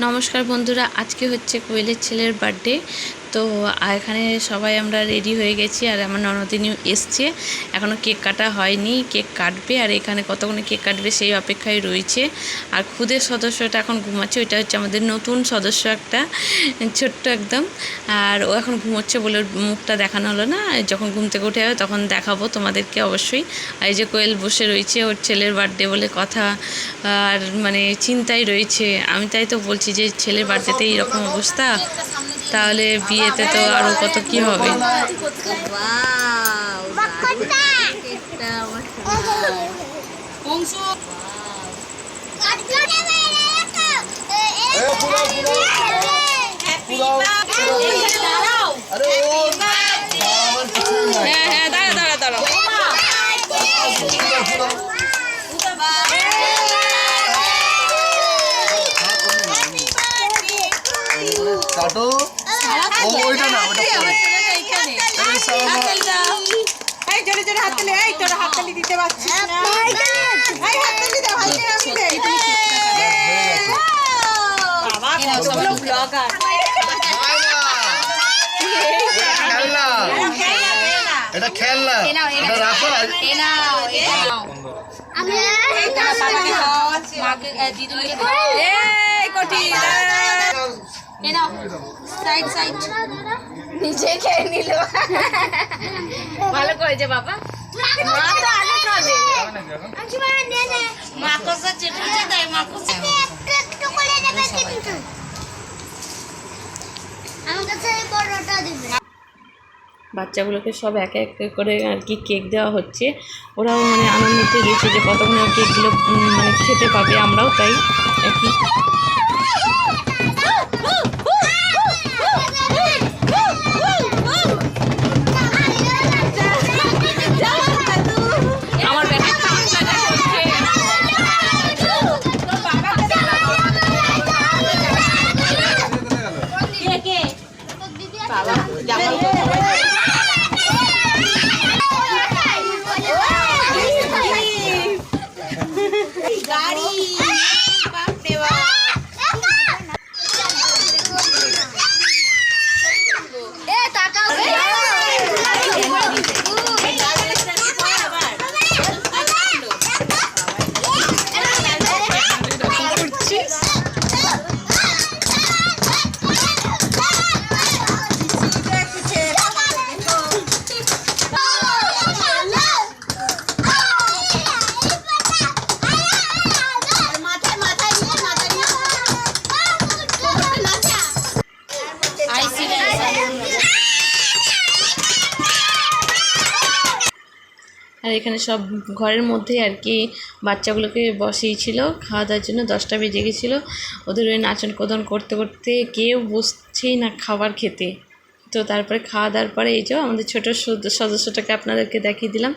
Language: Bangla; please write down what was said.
নমস্কার বন্ধুরা আজকে হচ্ছে কোয়েলের ছেলের বার্থডে তো এখানে সবাই আমরা রেডি হয়ে গেছি আর আমার ননদিনী এসছে। এখনও কেক কাটা হয়নি, কেক কাটবে আর এখানে কতক্ষণে কেক কাটবে সেই অপেক্ষায় রয়েছে। আর খুদের সদস্যটা এখন ঘুমাচ্ছে, ওইটা হচ্ছে আমাদের নতুন সদস্য একটা, ছোট্ট একদম। আর ও এখন ঘুমোচ্ছে বলে মুখটা দেখানো হলো না, যখন ঘুম থেকে উঠে যাবে তখন দেখাবো তোমাদেরকে অবশ্যই। আর এই যে কোয়েল বসে রয়েছে ওর ছেলের বার্থডে বলে কথা, আর মানে চিন্তায় রয়েছে। আমি তাই তো বলছি যে ছেলের বার্থডেতে এইরকম অবস্থা। তাহলে বিয়েতে তো আরও কত কি হবে হ্যাঁ দাঁড়া দাঁড়া দাঁড়া কাটো ও ওইটা না ওটা পরে এই সালামা এই জোরে জোরে হাততালি এই তোরা হাততালি দিতে পারছিস না এই হাততালি দাও হাততালি আমি দে বাবা কতগুলো ব্লগার এটা খেলনা এটা রাখো আর মাকে কোটি সাইড সাইড নিজে খেয়ে নিল। ভালো করেছে বাবা। মা তো। আগে খাবে মা কোসা চেটে দেয় মা কোসা একটু একটু করে দেবে কিন্তু। বাচ্চাগুলোকে সব এক এক করে আর কি কেক দেওয়া হচ্ছে। ওরাও মানে আনন্দিত রয়েছে যে কতক্ষণে কেকগুলো মানে খেতে পাবে আমরাও তাই একই। আর এখানে সব ঘরের মধ্যে আর কি বাচ্চাগুলোকে বসিয়েছিল, খাওয়া দাওয়ার জন্য দশটা বেজে গেছিল। ওদের ওই নাচন কোদন করতে করতে কেউ বসছেই না খাবার খেতে। তো তারপরে খাওয়া দাওয়ার পরে এই যে আমাদের ছোটো সদস্যটাকে আপনাদেরকে দেখিয়ে দিলাম।